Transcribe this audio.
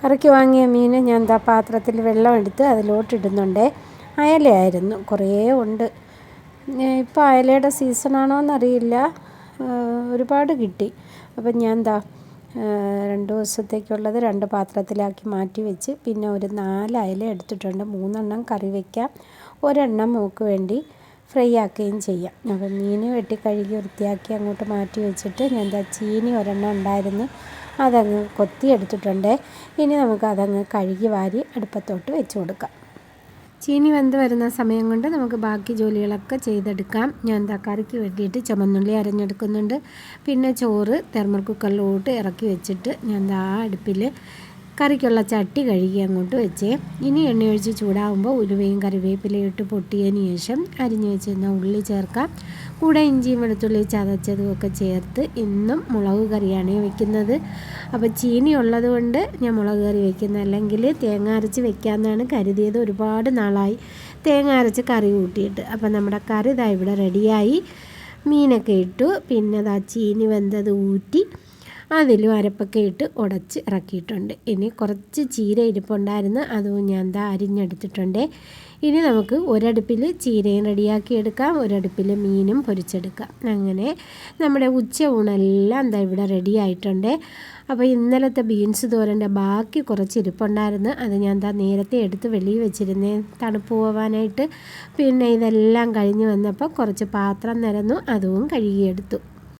കറിക്ക് വാങ്ങിയ മീൻ ഞാൻ എന്താ പാത്രത്തിൽ വെള്ളം എടുത്ത് അതിലോട്ടിടുന്നുണ്ട് അയലയായിരുന്നു. കുറേ ഉണ്ട്. ഇപ്പോൾ അയലയുടെ സീസണാണോ എന്നറിയില്ല ഒരുപാട് കിട്ടി. അപ്പം ഞാൻ എന്താ രണ്ട് ദിവസത്തേക്കുള്ളത് രണ്ട് പാത്രത്തിലാക്കി മാറ്റി വെച്ച് പിന്നെ ഒരു നാല് അയല എടുത്തിട്ടുണ്ട്. മൂന്നെണ്ണം കറി വയ്ക്കാം ഒരെണ്ണം മൂക്ക് വേണ്ടി. ഫ്രൈ ആക്കുകയും ചെയ്യാം. അപ്പം മീൻ വെട്ടി കഴുകി വൃത്തിയാക്കി അങ്ങോട്ട് മാറ്റി വെച്ചിട്ട് ഞാൻ എന്താ ചീനി ഒരെണ്ണം ഉണ്ടായിരുന്നു. അതങ്ങ് കൊത്തിയെടുത്തിട്ടുണ്ട് ഇനി നമുക്ക് അതങ്ങ് കഴുകി വാരി അടുപ്പത്തോട്ട് വെച്ച് കൊടുക്കാം. ചീനി വെന്ത് വരുന്ന സമയം കൊണ്ട് നമുക്ക് ബാക്കി ജോലികളൊക്കെ ചെയ്തെടുക്കാം. ഞാൻ എന്താ കറിക്ക് വേണ്ടിയിട്ട് ചുമന്നുള്ളി അരഞ്ഞെടുക്കുന്നുണ്ട്. പിന്നെ ചോറ് തെർമൽ കുക്കറിലോട്ട് ഇറക്കി വെച്ചിട്ട് ഞാൻ എന്താ അടുപ്പിൽ കറിക്കുള്ള ചട്ടി കഴുകി അങ്ങോട്ട് വെച്ചേ. ഇനി എണ്ണ ഒഴിച്ച് ചൂടാകുമ്പോൾ ഉലുവയും കറിവേപ്പിലയും ഇട്ട് പൊട്ടിയതിന് ശേഷം അരിഞ്ഞു വെച്ചിരുന്ന ഉള്ളി ചേർക്കാം. കൂടെ ഇഞ്ചിയും വെളുത്തുള്ളി ചതച്ചതും ഒക്കെ ചേർത്ത് ഇന്നും മുളക് കറിയാണ് വെക്കുന്നത്. അപ്പോൾ ചീനി ഉള്ളത് കൊണ്ട് ഞാൻ മുളക് കറി വെക്കുന്നത് അല്ലെങ്കിൽ തേങ്ങ അരച്ച് വെക്കാമെന്നാണ് കരുതിയത്. ഒരുപാട് നാളായി തേങ്ങ അരച്ച് കറി കൂട്ടിയിട്ട്. അപ്പോൾ നമ്മുടെ കറി ഇതാ ഇവിടെ റെഡിയായി. മീനൊക്കെ ഇട്ടു. പിന്നെ അതാ ചീനി വെന്തത് ഊറ്റി. അതിലും അരപ്പൊക്കെ ഇട്ട് ഉടച്ച് ഇറക്കിയിട്ടുണ്ട്. ഇനി കുറച്ച് ചീര ഇരിപ്പുണ്ടായിരുന്നു അതും ഞാൻ എന്താ അരിഞ്ഞെടുത്തിട്ടുണ്ട്. ഇനി നമുക്ക് ഒരടുപ്പിൽ ചീരയും റെഡിയാക്കി എടുക്കാം. ഒരടുപ്പിൽ മീനും പൊരിച്ചെടുക്കാം. അങ്ങനെ നമ്മുടെ ഉച്ച ഊണെല്ലാം എന്താ ഇവിടെ റെഡി ആയിട്ടുണ്ട്. അപ്പോൾ ഇന്നലത്തെ ബീൻസ് തോരന്റെ ബാക്കി കുറച്ച് ഇരിപ്പുണ്ടായിരുന്നു. അത് ഞാൻ എന്താ നേരത്തെ എടുത്ത് വെളിയിൽ വെച്ചിരുന്നേ. തണുപ്പ് പോവാനായിട്ട്. പിന്നെ ഇതെല്ലാം കഴിഞ്ഞ് വന്നപ്പോൾ കുറച്ച് പാത്രം നിരന്നു. അതും കഴുകിയെടുത്തു.